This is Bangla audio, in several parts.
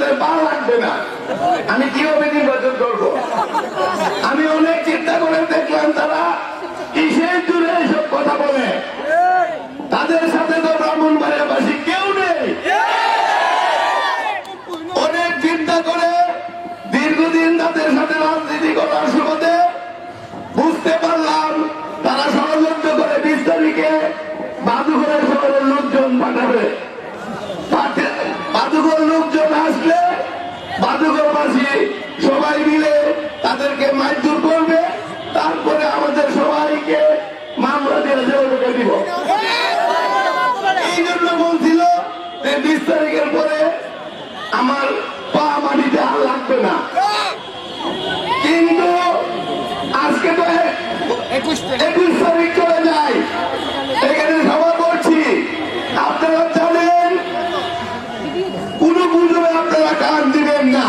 তাদের ভালো লাগবে না। আমি কীভাবে নির্বাচন করব? আমি অনেক চিন্তা করে দেখলাম তারা কিসের জুড়ে এসব কথা বলে। দিব। এই জন্য বলছিল যে বিশ তারিখের পরে আমার পা মাটিতে আর লাগবে না। কিন্তু আজকে তো একুশ তারিখ চলে যায়। এখানে সভা করছি। আপনারা জানেন কোন গুজবে আপনারা কান দিবেন না।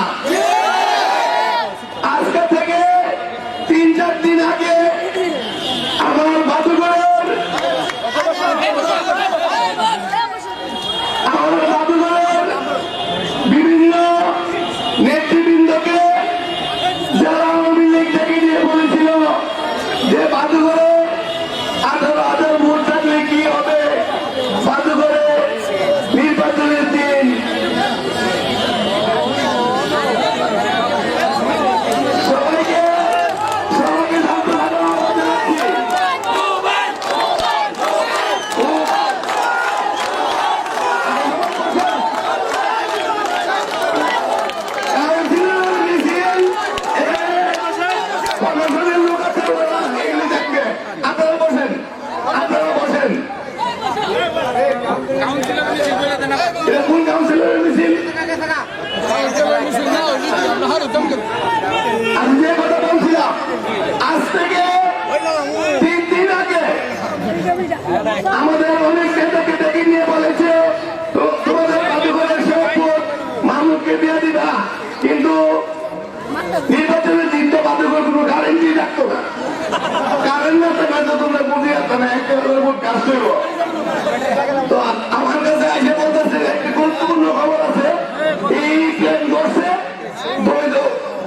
আমাদের অনেক নেতাকে ডেকে নিয়ে বলেছে তো- তোমাদের মাহমুদকে দিয়ে দিবা। কিন্তু নির্বাচনের দিন তো জাদুঘর কোনো গ্যারেন্টি রাখতো না। কারেন্ট না থাকলে তো তোমরা বুঝে আসতো না একটা করে কাজ করব। তো আমার কাছে এসে বলতেছে একটা গুরুত্বপূর্ণ খবর আছে। এই প্ল্যান করছে বৈধ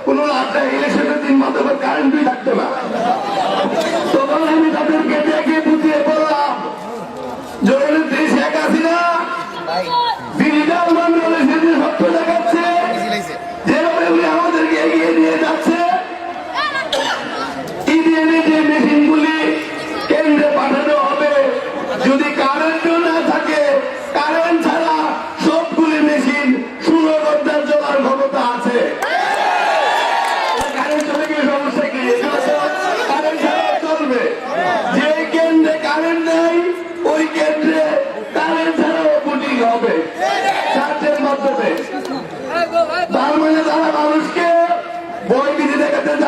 কোন লাভ নেই ইলেকশনের দিন মাধ্যমে কারেন্টই থাকতো না। nigga, the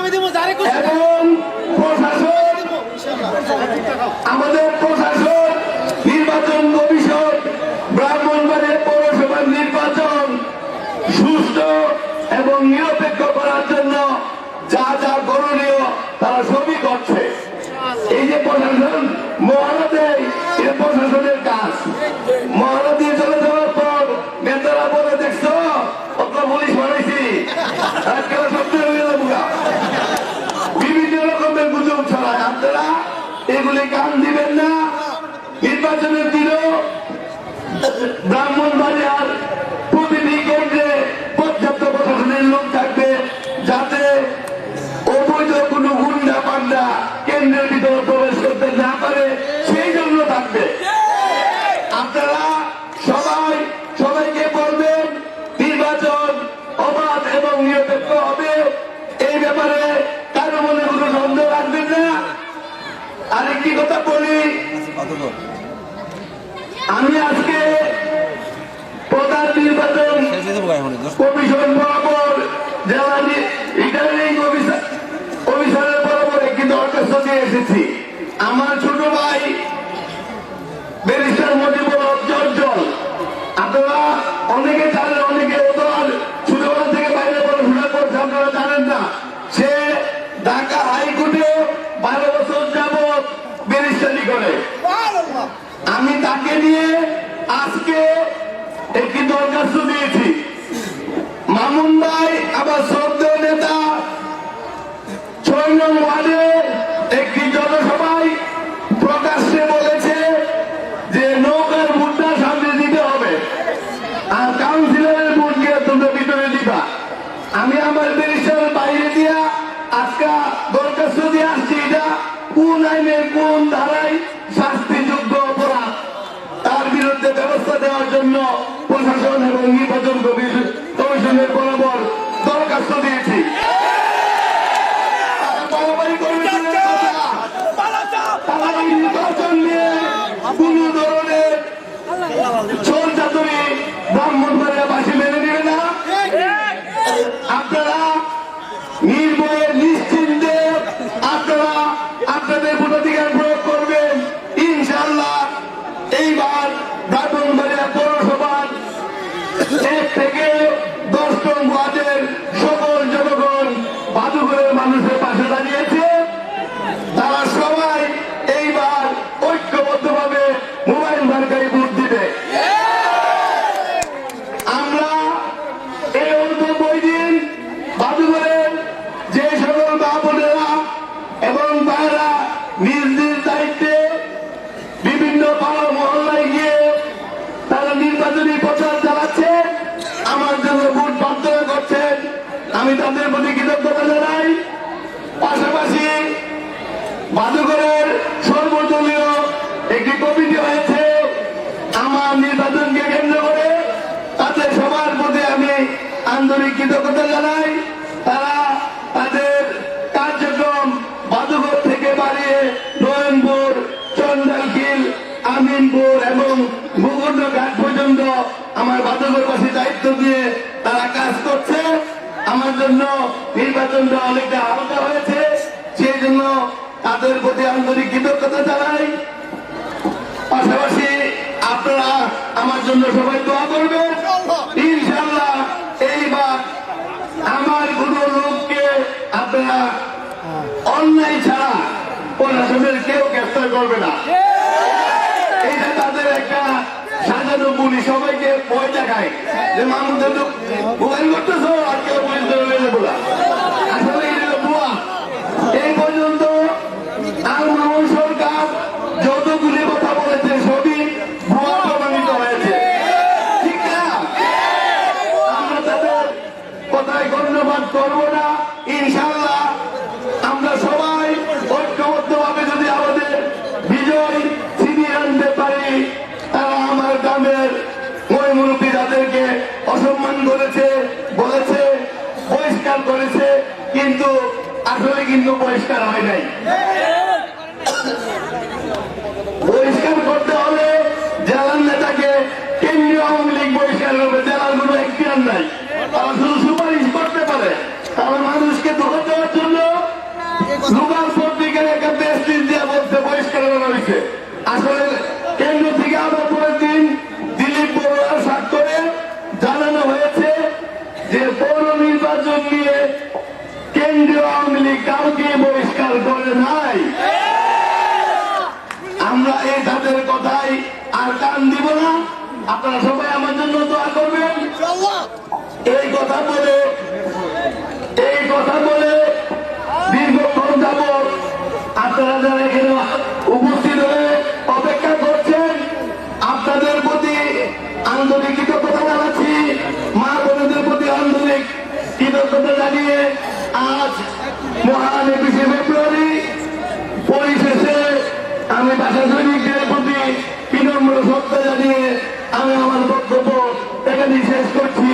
আমি যারে এবং নিরপেক্ষ করার জন্য যা যা করণীয় তারা সবই করছে। এই যে প্রশাসন মহারা দেয় এটা প্রশাসনের কাজ। মহারা দিয়ে চলে যাওয়ার বলে, দেখছ, অত পুলিশ বানাইছি গুজব ছড়ায় আপনারা এগুলি কান দিবেন না। নির্বাচনের দিনও ব্রাহ্মণবাড়িয়ার প্রতিটি আরেকটি কথা বলি? আমি আজকে প্রধান নির্বাচন কমিশন বরাবর জেলা আমার ছোট ভাই, ব্যারিস্টার মজিবুল হক জর্জল আপনারা অনেকে জানেন অনেকে ওদের ছোটবেলা থেকে বাইরে পড়াশোনা করছে আপনারা জানেন না সে ঢাকা হাইকোর্টে বারো বছর যাবৎ ব্যারিস্টারি করে আমি তাকে নিয়ে আজকে একটি দরখাস্ত দিয়েছি মামুন ভাই, আবার শ্রদ্ধেয় নেতা, ছয় নং ওয়ার্ডে আমার বাদুঘরবাসী দায়িত্ব দিয়ে তারা কাজ করছে। আমার জন্য নির্বাচনটা অনেকটা হালকা হয়েছে। সেই জন্য তাদের প্রতি আন্তরিক কৃতজ্ঞতা জানাই। পাশাপাশি আপনারা আমার জন্য সবাই দোয়া করবেন। ইনশাল্লাহ এইবার আমার কোন লোককে আপনারা অন্যায় ছাড়া প্রশাসনের কেউ গ্রেফতার করবে না। এটা তাদের একটা সাজানো পুলিশ সবাইকে পয়সা খায় যে মানুষদের তো মোবাইল করতেছো, আর কেউ ধরে হলো এই পর্যন্ত আর মানুষ সরকার যতগুলি কথা বলেছে সবই ভুয়া প্রমাণিত হয়েছে ঠিক না আমরা তাদের কথায় ধন্যবাদ করব না ইনশাল্লাহ আমরা সবাই ঐক্যবদ্ধভাবে যদি আমাদের বিজয় ছিনিয়ে আনতে পারি তারা আমার গ্রামের ওই মুরব্বী যাদেরকে অসম্মান করেছে বলেছে বহিষ্কার করেছে কিন্তু আসলে কিন্তু বহিষ্কার হয় নাই। বহিষ্কার করতে হলে জেলার নেতাকে কেন্দ্রীয় আওয়ামী লীগ বহিষ্কার করবে, জেলার কোনো এখতিয়ার নাই। তারা শুধু সুপারিশ করতে পারে। তারা মানুষকে ধোকা দেওয়ার জন্য লোকাল পত্রিকার একটা দেশ দিন দিয়ে বহিষ্কার করা হয়েছে। আসলে কেন্দ্র থেকে আবার পরের দিন দিলীপ বড়ুয়ার স্বাক্ষরে জানানো হয়েছে যে পৌর নির্বাচন নিয়ে কেন্দ্রীয় আওয়ামী লীগ কাউকে বহিষ্কার করে নাই। আমরা এই তাদের কথাই আর কান দিব না। আপনারা সবাই আমার জন্য দোয়া করবেন। এই কথা বলে, এই কথা বলে দীর্ঘক্ষণ যাব আপনারা যারা এখানে উপস্থিত হয়ে অপেক্ষা করছেন, আপনাদের প্রতি আন্তরিক কৃতজ্ঞতা জানাচ্ছি, মা বোনদের প্রতি আন্তরিক কৃতজ্ঞতা জানিয়ে আজ মহান একুশে ফেব্রুয়ারি পরিশেষে আমি ভাষা সৈনিকদের প্রতি বিনম্র শ্রদ্ধা জানিয়ে আমি আমার বক্তব্য এখানে শেষ করছি।